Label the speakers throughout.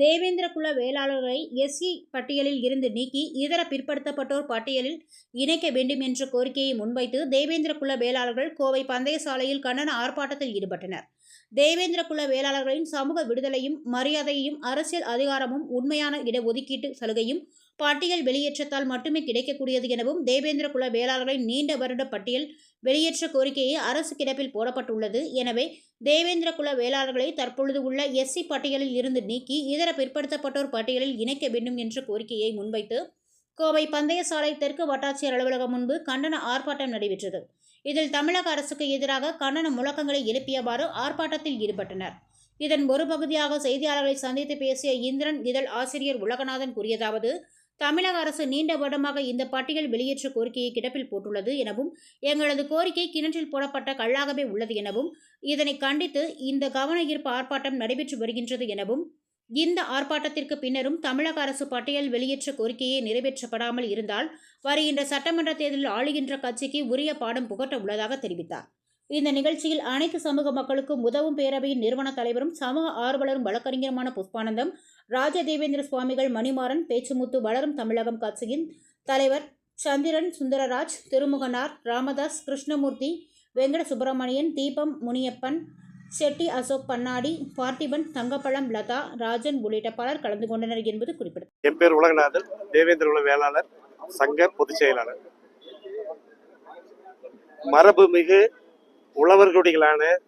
Speaker 1: தேவேந்திர குல வேளாளர்களை எஸ்சி பட்டியலில் இருந்து நீக்கி இதர பிற்படுத்தப்பட்டோர் பட்டியலில் இணைக்க வேண்டும் என்ற கோரிக்கையை முன்வைத்து தேவேந்திர குல வேளாளர்கள் கோவை பந்தய சாலையில் கண்டன ஆர்ப்பாட்டத்தில் ஈடுபட்டனர். தேவேந்திர குல வேளாளர்களின் சமூக விடுதலையும் மரியாதையும் அரசியல் அதிகாரமும் உண்மையான இடஒதுக்கீட்டு சலுகையும் பட்டியல் வெளியேற்றத்தால் மட்டுமே கிடைக்கக்கூடியது எனவும் தேவேந்திர குல வேளாளர்களின் நீண்ட வருட பட்டியல் வெளியேற்ற கோரிக்கையை அரசு கிடப்பில் போடப்பட்டுள்ளது. எனவே தேவேந்திர குல வேளாளர்களை தற்பொழுது உள்ள எஸ்சி பட்டியலில் இருந்து நீக்கி இதர பிற்படுத்தப்பட்டோர் பட்டியலில் இணைக்க வேண்டும் என்ற கோரிக்கையை முன்வைத்து கோவை பந்தயசாலை தெற்கு வட்டாட்சியர் அலுவலகம் முன்பு கண்டன ஆர்ப்பாட்டம் நடைபெற்றது. இதில் தமிழக அரசுக்கு எதிராக கண்டன முழக்கங்களை எழுப்பியவாறு ஆர்ப்பாட்டத்தில் ஈடுபட்டனர். இதன் ஒரு பகுதியாக செய்தியாளர்களை சந்தித்து பேசிய இந்திரன் இதழ் ஆசிரியர் உலகநாதன் கூறியதாவது தமிழக அரசு நீண்ட வருடமாக இந்த பட்டியல் வெளியேற்ற கோரிக்கையை கிடப்பில் போட்டுள்ளது எனவும் எங்களது கோரிக்கை கிணற்றில் போடப்பட்ட கல்லாகவே உள்ளது எனவும் இதனை கண்டித்து இந்த கவன ஈர்ப்பு ஆர்ப்பாட்டம் நடைபெற்று வருகின்றது எனவும் இந்த ஆர்ப்பாட்டத்திற்கு பின்னரும் தமிழக அரசு பட்டியல் வெளியேற்ற கோரிக்கையை நிறைவேற்றப்படாமல் இருந்தால் வருகின்ற சட்டமன்ற தேர்தலில் ஆளுகின்ற கட்சிக்கு உரிய பாடம் புகட்ட உள்ளதாக தெரிவித்தார். இந்த நிகழ்ச்சியில் அனைத்து சமூக மக்களுக்கும் உதவும் பேரவையின் நிறுவன தலைவரும் சமூக ஆர்வலரும் வழக்கறிஞருமான புஷ்பானந்தம் ராஜதேவேந்திர சுவாமிகள் மணிமாறன் பேச்சுமுத்து வளரும் தமிழகம் கட்சியின் தலைவர் சந்திரன் சுந்தரராஜ் திருமுகனார் ராமதாஸ் கிருஷ்ணமூர்த்தி வெங்கட சுப்பிரமணியன் தீபம் முனியப்பன் செட்டி அசோக் பன்னாடி பார்த்திபன் தங்கப்பழம் லதா ராஜன் உள்ளிட்ட பலர் கலந்து கொண்டனர் என்பது குறிப்பிடத்தக்கது
Speaker 2: என் பேர் உலகநாதன் தேவேந்திர உல வேளாளர் சங்க பொதுச் செயலாளர். மரபுமிகு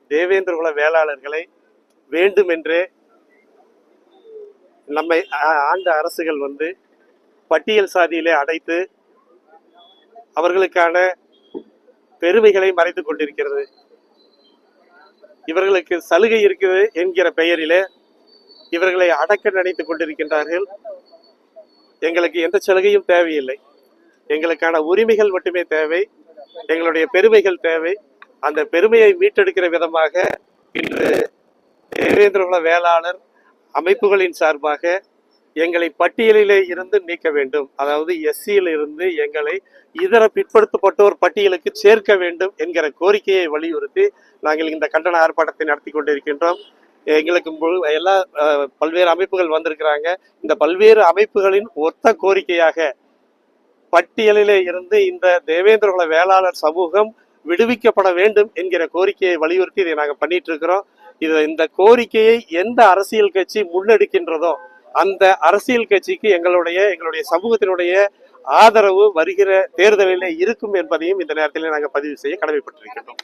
Speaker 2: தேவேந்திர குல வேளாளர்களை வேண்டுமென்றே நம்மை ஆ- ஆண்ட அரசுகள் வந்து பட்டியல் சாதியிலே அடைத்து அவர்களுக்கான பெருமைகளை மறைத்து கொண்டிருக்கிறது. இவர்களுக்கு சலுகை இருக்குது என்கிற பெயரிலே இவர்களை அடக்க நினைத்துக் கொண்டிருக்கின்றார்கள். எங்களுக்கு எந்த சலுகையும் தேவையில்லை. எங்களுக்கான உரிமைகள் மட்டுமே தேவை. எங்களுடைய பெருமைகள் தேவை. அந்த பெருமையை மீட்டெடுக்கிற விதமாக இன்று தேவேந்திரகுல வேளாளர் அமைப்புகளின் சார்பாக எங்களை பட்டியலிலே இருந்து நீக்க வேண்டும். அதாவது எஸ்சியில் இருந்து எங்களை இதர பிற்படுத்தப்பட்டோர் பட்டியலுக்கு சேர்க்க வேண்டும் என்கிற கோரிக்கையை வலியுறுத்தி நாங்கள் இந்த கண்டன ஆர்ப்பாட்டத்தை நடத்தி கொண்டிருக்கின்றோம். எங்களுக்கு முழு- எல்லா பல்வேறு அமைப்புகள் வந்திருக்கிறாங்க. இந்த பல்வேறு அமைப்புகளின் ஒத்த கோரிக்கையாக பட்டியலிலே இருந்து இந்த தேவேந்திரகுல வேளாளர் சமூகம் விடுவிக்கப்பட வேண்டும் என்கிற கோரிக்கையை வலியுறுத்தி இதை நாங்கள் பண்ணிட்டு இருக்கிறோம் இது இந்த கோரிக்கையை எந்த அரசியல் கட்சி முன்னெடுக்கின்றதோ அந்த அரசியல் கட்சிக்கு எங்களுடைய எங்களுடைய சமூகத்தினுடைய ஆதரவு வருகிற தேர்தலிலே இருக்கும் என்பதையும் இந்த நேரத்தில் நாங்கள் பதிவு செய்ய கடமைப்பட்டிருக்கின்றோம்.